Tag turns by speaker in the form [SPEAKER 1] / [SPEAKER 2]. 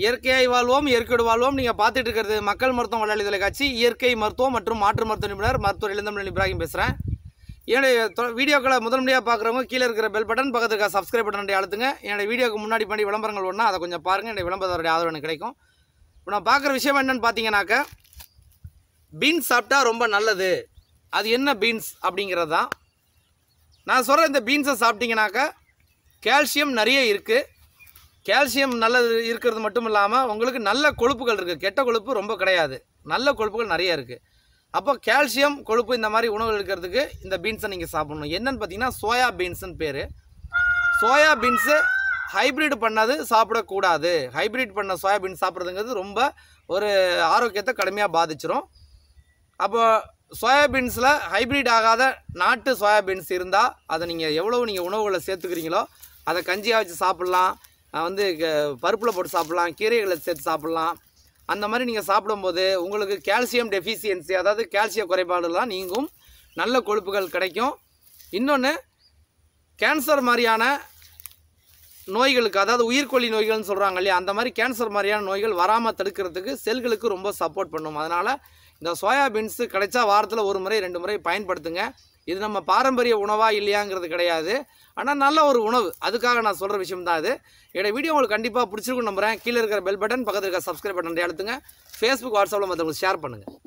[SPEAKER 1] இயற்கையாய் வாழ்வோம் இயற்கையோடு வாழ்வோம். நீங்கள் பார்த்துட்டு இருக்கிறது மக்கள் மருத்துவம் வளர்ச்சி தொலைக்காட்சி இயற்கை மருத்துவம் மற்றும் மாற்று மருத்துவ நிபுணர் மருத்துவர் இளந்தமிழ் இப்ராஹிம் பேசுகிறேன் என்னுடைய வீடியோக்களை முதல் முறையாக பார்க்குறவங்க கீழே இருக்கிற பெல் பட்டன் பக்கத்துல இருக்க சப்ஸ்கிரைப் பட்டன் அழுத்துங்க. என்னுடைய வீடியோக்கு முன்னாடி பண்ணி விளம்பரங்கள் ஒன்றா அதை கொஞ்சம் பாருங்கள் என்னுடைய விளம்பரத்தோடைய ஆதரவு எனக்கு கிடைக்கும். இப்போ நான் பார்க்குற விஷயம் என்னென்னு பார்த்தீங்கன்னாக்க பீன்ஸ் சாப்பிட்டா ரொம்ப நல்லது. அது என்ன பீன்ஸ் அப்படிங்கிறது தான். நான் சொல்கிற இந்த பீன்ஸை சாப்பிட்டிங்கனாக்கா கால்சியம் நிறைய இருக்குது கால்சியம் நல்லது இருக்கிறது மட்டும் இல்லாமல் உங்களுக்கு நல்ல கொழுப்புகள் இருக்குது கெட்ட கொழுப்பு ரொம்ப கிடையாது. நல்ல கொழுப்புகள் நிறைய இருக்குது அப்போ கால்சியம் கொழுப்பு இந்த மாதிரி உணவுகள் இருக்கிறதுக்கு இந்த பீன்ஸை நீங்கள் சாப்பிடணும். என்னென்னு பார்த்தீங்கன்னா சோயா பீன்ஸுன்னு பேர். சோயா பீன்ஸு ஹைப்ரிட் பண்ணது சாப்பிடக்கூடாது. ஹைப்ரிட் பண்ண சோயா பீன்ஸ் சாப்பிட்றதுங்கிறது ரொம்ப ஒரு ஆரோக்கியத்தை கடுமையாக பாதிச்சிரும். அப்போ சோயாபீன்ஸில் ஹைப்ரிட் ஆகாத நாட்டு சோயாபீன்ஸ் இருந்தால் அதை நீங்கள் எவ்வளோ நீங்கள் உணவுகளை சேர்த்துக்கிறீங்களோ அதை கஞ்சியாக வச்சு சாப்பிட்லாம். வந்து பருப்பில் போட்டு சாப்பிட்லாம் கீரைகளை சேர்த்து சாப்பிட்லாம். அந்த மாதிரி நீங்கள் சாப்பிடும்போது உங்களுக்கு கால்சியம் டெஃபிஷியன்சி அதாவது கால்சிய குறைபாடுலாம் நீங்கும். நல்ல கொழுப்புகள் கிடைக்கும். இன்னொன்று கேன்சர் மாதிரியான நோய்களுக்கு அதாவது உயிர்கொல்லி நோய்கள்னு சொல்கிறாங்க இல்லையா அந்த மாதிரி கேன்சர் மாதிரியான நோய்கள் வராமல் தடுக்கிறதுக்கு செல்களுக்கு ரொம்ப சப்போர்ட் பண்ணும். அதனால் இந்த சோயாபீன்ஸு கிடைச்சா வாரத்தில் ஒரு முறை ரெண்டு முறை பயன்படுத்துங்க. இது நம்ம பாரம்பரிய உணவா இல்லையாங்கிறது கிடையாது. ஆனால் நல்ல ஒரு உணவு. அதுக்காக நான் சொல்கிற விஷயம் தான் இது வீடியோ உங்களுக்கு கண்டிப்பாக பிடிச்சிருக்கும் நம்புறேன். கீழே இருக்கிற பெல் பட்டன் பக்கத்தில் இருக்கிற சப்ஸ்கிரைப் பட்டன் அழுத்துங்க. ஃபேஸ்புக் வாட்ஸ்அப்பில் மற்றவங்களுக்கு ஷேர் பண்ணுங்கள்